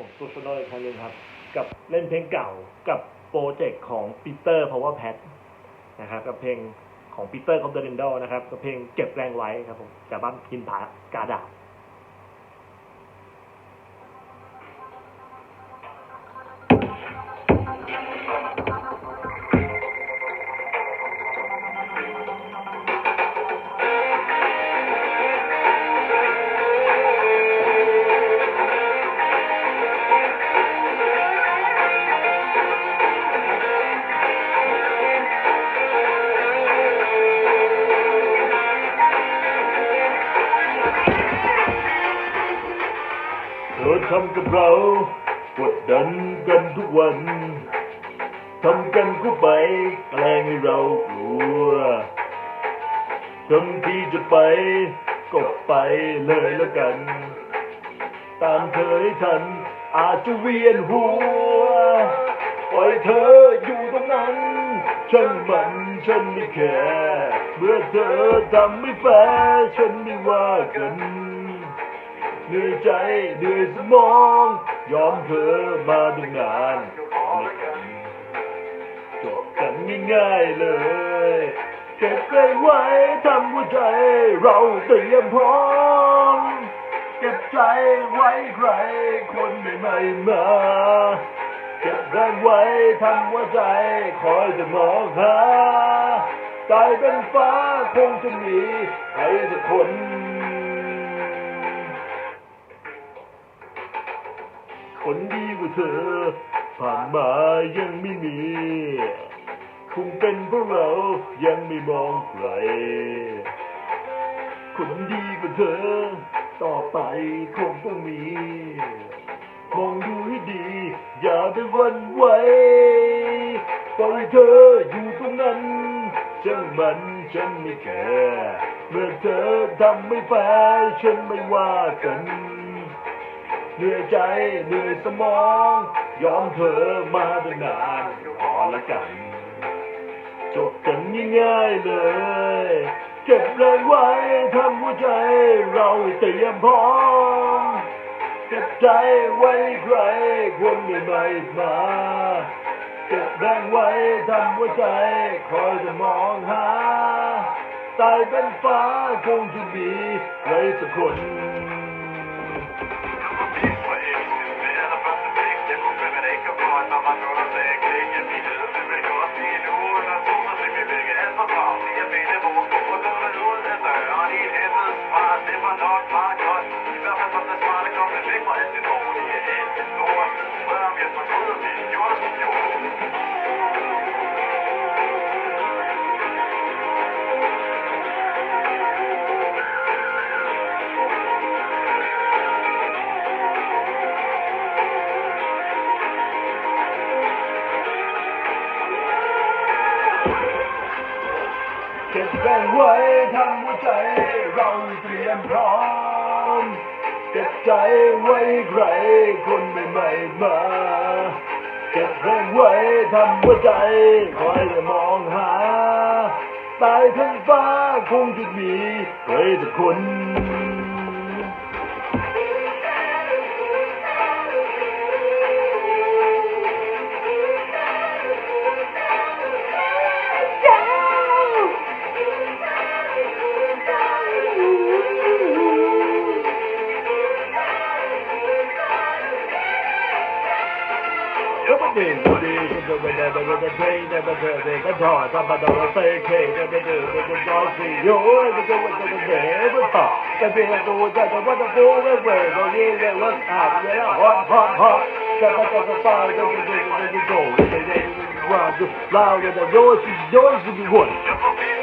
ผมสุดสนอยอีกครั้งหนึงครับ กับเล่นเพลงเก่ากับโปรเจกต์ของปีเตอร์เพราะว่าแพทนะครับกับเพลงของปีเตอร์คอมเดรนดอลนะครับกับเพลงเก็บแรงไว้ครับผมจากบ้านกินผากาดา เธอทำกับเรากดดันกันทุกวันทำกันก็ไปแกล้งให้เรากลัวทำที่จะไปก็ไปเลยแล้วกัน ตามเธอให้ทันอาจจะเวียนหัวปล่อยเธออยู่ตรงนั้นฉันมันฉันไม่แคร์เมื่อเธอทำไม่แฟร์ฉันไม่ว่ากัน เหนื่อยใจเหนื่อยสมอง ยอมเธอมาตั้งนานขอละกันจบกันง่ายๆเลยเก็บใจไว้ทำหัวใจ เราเตรียมพร้อมเก็บใจไว้ใคร คนใหม่ๆมาเก็บแรงไว้ทำหัวใจ คอยจะมองหาตายเป็นฟ้าคงจะมีใครสักคน คนดีกว่าเธอ ผ่านมายังไม่มี คงเป็นเพราะเรายังไม่มองใครคนดีกว่าเธอ ต่อไปคงต้องมี มองดูให้ดี อย่าไปวันไหวปล่อยเธออยู่ตรงนั้นช่างมันฉันไม่แคร์เมื่อเธอทำไม่แฟร์ฉันไม่ว่ากัน เหนื่อยใจเหนื่อยสมอง ยอมเธอมาตั้งนานพอละกัน จบกันง่ายๆเลย เก็บแรงไว้ทำหัวใจเราเตรียมพร้อมเก็บใจไว้ใครคนใหม่ๆมาเก็บแรงไว้ทำหัวใจคอยจะมองหาตายเป็นฟ้าคงจะมีใครสักคน har nok meget godt. Det dårlige. Alt det store. Spørg om min jordes million. เก็บแรงไว้ทำหัวใจเราเตรียมพร้อมเก็บใจไว้ใครคนใหม่ๆมาเก็บแรงไว้ทำหัวใจคอยจะมองหาตายทั้งฟ้าคงจะมีใครสักคน You ever the Louder than yours yours to be one.